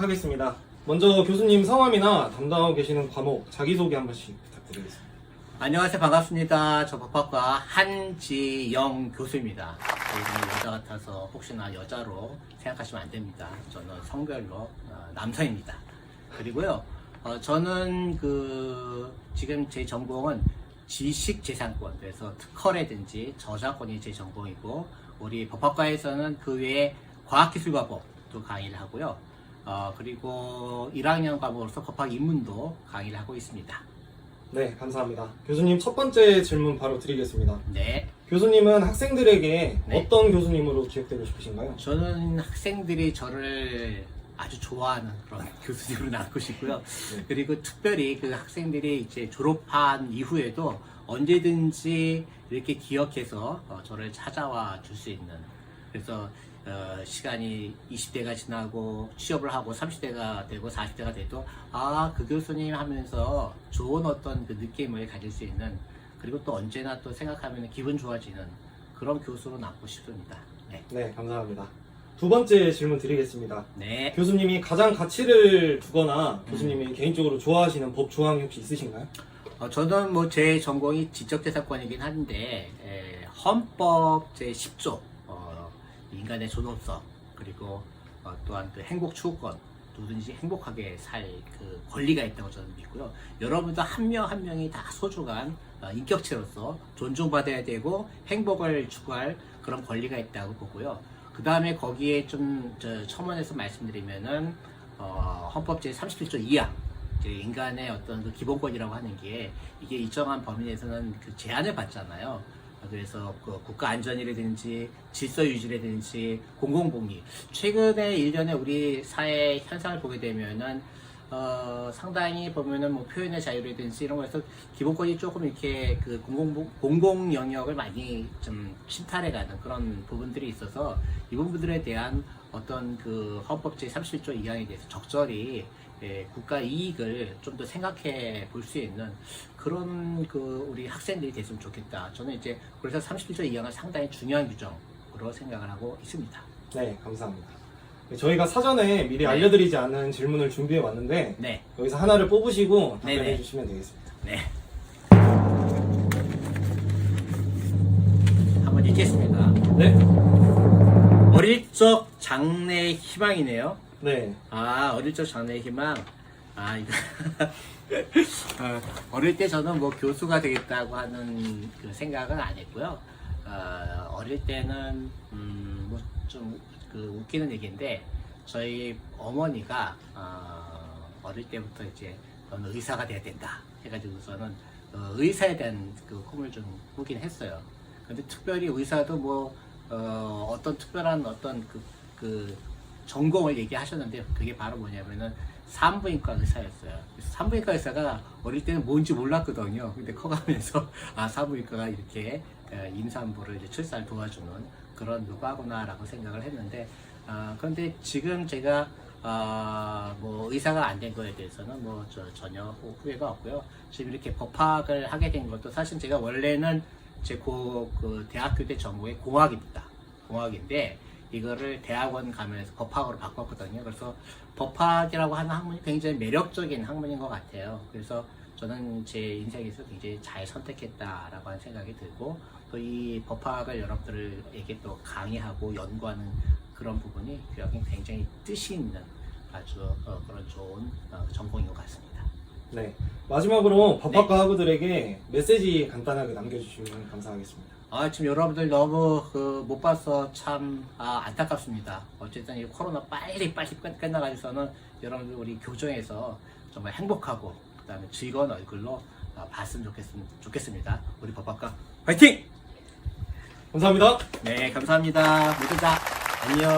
시작하겠습니다. 먼저 교수님 성함이나 담당하고 계시는 과목 자기소개 한 번씩 부탁드리겠습니다. 안녕하세요. 반갑습니다. 저 법학과 한지영 교수입니다. 이름이 여자 같아서 혹시나 여자로 생각하시면 안 됩니다. 저는 성별로 어, 남성입니다. 그리고요, 어, 저는 그, 지금 제 전공은 지식 재산권, 그래서 특허라든지 저작권이 제 전공이고, 우리 법학과에서는 그 외에 과학기술과법도 강의를 하고요. 어, 그리고 1학년 과목으로서 법학 입문도 강의를 하고 있습니다. 네, 감사합니다. 교수님 첫 번째 질문 바로 드리겠습니다. 네. 교수님은 학생들에게 네. 어떤 교수님으로 기억되고 싶으신가요? 저는 학생들이 저를 아주 좋아하는 그런 교수님으로 남고 싶고요. 네. 그리고 특별히 그 학생들이 이제 졸업한 이후에도 언제든지 이렇게 기억해서 어, 저를 찾아와 줄 수 있는 그래서 어, 시간이 20대가 지나고 취업을 하고 30대가 되고 40대가 돼도 아 그 교수님 하면서 좋은 어떤 그 느낌을 가질 수 있는 그리고 또 언제나 또 생각하면 기분 좋아지는 그런 교수로 남고 싶습니다. 네. 네, 감사합니다. 두 번째 질문 드리겠습니다. 네. 교수님이 가장 가치를 두거나 교수님이 개인적으로 좋아하시는 법 조항이 혹시 있으신가요? 어, 저는 뭐 제 전공이 지적재산권이긴 한데 에, 헌법 제 10조 어, 인간의 존엄성 그리고 어, 또한 그 행복 추구권 누구든지 행복하게 살 그 권리가 있다고 저는 믿고요. 여러분도 한 명 한 명이 다 소중한 어, 인격체로서 존중받아야 되고 행복을 추구할 그런 권리가 있다고 보고요. 그 다음에 거기에 좀 저, 첨언해서 말씀드리면은 어, 헌법 제 37조 2항 이제 인간의 어떤 그 기본권이라고 하는 게 이게 일정한 범위 내에서는 그 제한을 받잖아요. 그래서 그 국가 안전이라든지 질서 유지라든지 공공복리. 최근에 일련의 우리 사회 현상을 보게 되면은 어, 상당히 보면은 뭐 표현의 자유라든지 이런 거에서 기본권이 조금 이렇게 그 공공 공공 영역을 많이 좀 침탈해가는 그런 부분들이 있어서 이 부분들에 대한 어떤 그 헌법 제 37조 2항에 대해서 적절히 예, 국가 이익을 좀 더 생각해 볼 수 있는 그런 그 우리 학생들이 됐으면 좋겠다. 저는 이제 그래서 37조 2항은 상당히 중요한 규정으로 생각을 하고 있습니다. 네, 감사합니다. 네, 저희가 사전에 미리 네. 알려드리지 않은 질문을 준비해 왔는데 네, 여기서 하나를 뽑으시고 답변해 네네. 주시면 되겠습니다. 네. 한번 읽겠습니다. 네, 어릴 적 장래의 희망이네요. 네, 아, 어릴 적 장래의 희망. 아, 이거. 어, 어릴 때 저는 뭐 교수가 되겠다고 하는 그 생각은 안 했고요. 어, 어릴 때는, 음, 뭐좀 그 웃기는 얘기인데, 저희 어머니가, 어, 어릴 때부터 이제 너는 의사가 돼야 된다. 해가지고서는 어, 의사에 대한 그 꿈을 좀 꾸긴 했어요. 근데 특별히 의사도 뭐, 어, 어떤 특별한 어떤 그, 그 전공을 얘기하셨는데 그게 바로 뭐냐면은 산부인과 의사였어요. 산부인과 의사가 어릴 때는 뭔지 몰랐거든요. 근데 커가면서 아 산부인과가 이렇게 어, 임산부를 이제 출산을 도와주는 그런 누가구나라고 생각을 했는데 아 그런데 지금 제가 아 뭐 의사가 안 된 거에 대해서는 뭐저 전혀 후- 후회가 없고요. 지금 이렇게 법학을 하게 된 것도 사실 제가 원래는 제 고 그 대학교 때 전공이 공학입니다. 공학인데 이거를 대학원 가면서 법학으로 바꿨거든요. 그래서 법학이라고 하는 학문이 굉장히 매력적인 학문인 것 같아요. 그래서 저는 제 인생에서 굉장히 잘 선택했다라고 하는 생각이 들고 또 이 법학을 여러분들에게 또 강의하고 연구하는 그런 부분이 굉장히 뜻이 있는 아주 어, 그런 좋은 어, 전공인 것 같습니다. 네. 마지막으로 네. 법학과 학우들에게 메시지 간단하게 남겨주시면 감사하겠습니다. 아, 지금 여러분들 너무 그 못 봐서 참 아, 안타깝습니다. 어쨌든 이 코로나 빨리 빨리 끝- 끝나가지고서는 여러분들 우리 교정에서 정말 행복하고 그다음에 즐거운 얼굴로 아, 봤으면 좋겠, 좋겠습니다. 우리 법학과 화이팅! 감사합니다. 네, 감사합니다. 모두 다 안녕.